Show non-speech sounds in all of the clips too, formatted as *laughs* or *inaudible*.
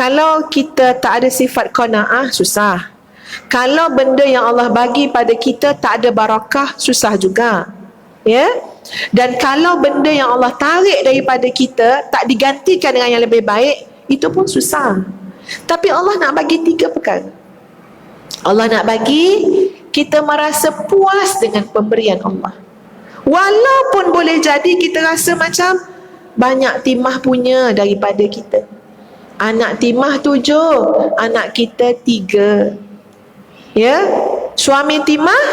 kalau kita tak ada sifat qanaah susah. Kalau benda yang Allah bagi pada kita tak ada barakah susah juga. Ya? Dan kalau benda yang Allah tarik daripada kita tak digantikan dengan yang lebih baik, itu pun susah. Tapi Allah nak bagi tiga perkara. Allah nak bagi kita merasa puas dengan pemberian Allah. Walaupun boleh jadi kita rasa macam banyak timah punya daripada kita. Anak timah tujuh, anak kita tiga. Ya, suami timah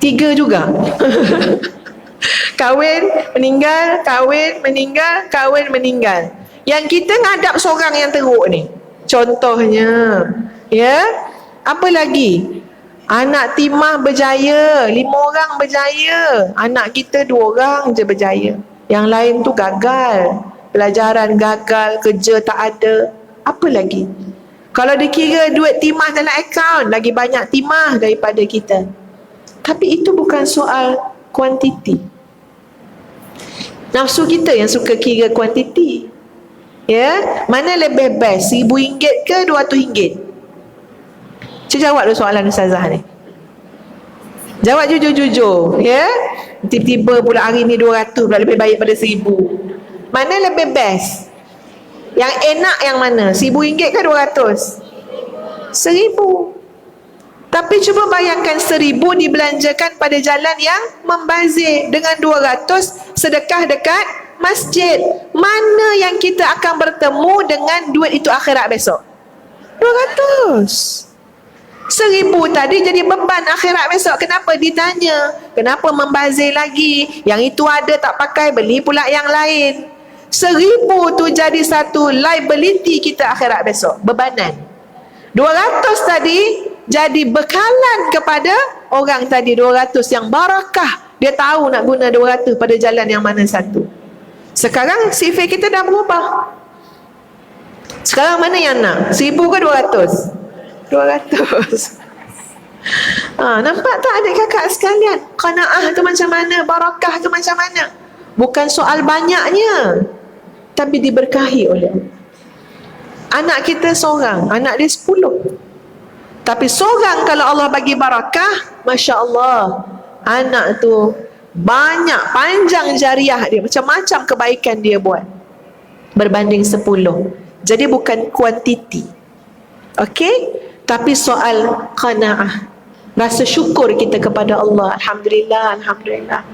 tiga juga. *laughs* kahwin, meninggal, kahwin, meninggal, kahwin, meninggal. Yang kita ngadap seorang yang teruk ni. Contohnya, ya, apa lagi? Anak timah berjaya, lima orang berjaya. Anak kita dua orang je berjaya. Yang lain tu gagal. Pelajaran gagal, kerja tak ada. Apa lagi? Kalau dikira duit timah dalam akaun, lagi banyak timah daripada kita. Tapi itu bukan soal kuantiti. Nafsu kita yang suka kira kuantiti. Ya, mana lebih best? Seribu ringgit ke dua ratus ringgit? Saya jawab soalan Ustazah ni. Jawab jujur-jujur. Ya, tiba-tiba pula hari ni dua ratus pula lebih baik pada seribu. Mana lebih best? Yang enak yang mana? Seribu ringgit ke dua ratus? Seribu. Tapi cuba bayangkan seribu dibelanjakan pada jalan yang membazir dengan dua ratus sedekah dekat masjid mana yang kita akan bertemu dengan duit itu akhirat besok 200 Seribu tadi jadi beban akhirat besok. Kenapa ditanya? Kenapa membazir lagi? Yang itu ada tak pakai, beli pula yang lain. Seribu tu jadi satu liability kita akhirat besok. Bebanan. Dua ratus tadi jadi bekalan kepada orang tadi dua ratus yang barakah. Dia tahu nak guna dua ratus pada jalan yang mana satu. Sekarang sifat kita dah berubah. Sekarang mana yang nak? Seribu ke dua ratus? Dua ratus. Ha, *laughs* nampak tak adik kakak sekalian? Kana'ah tu macam mana? Barakah tu macam mana? Bukan soal banyaknya. Tapi diberkahi oleh Allah. Anak kita seorang, anak dia sepuluh. Tapi seorang kalau Allah bagi barakah, Masya Allah, anak tu banyak panjang jariah dia macam-macam kebaikan dia buat. Berbanding sepuluh. Jadi bukan kuantiti. Okey? Tapi soal qanaah. Rasa syukur kita kepada Allah. Alhamdulillah alhamdulillah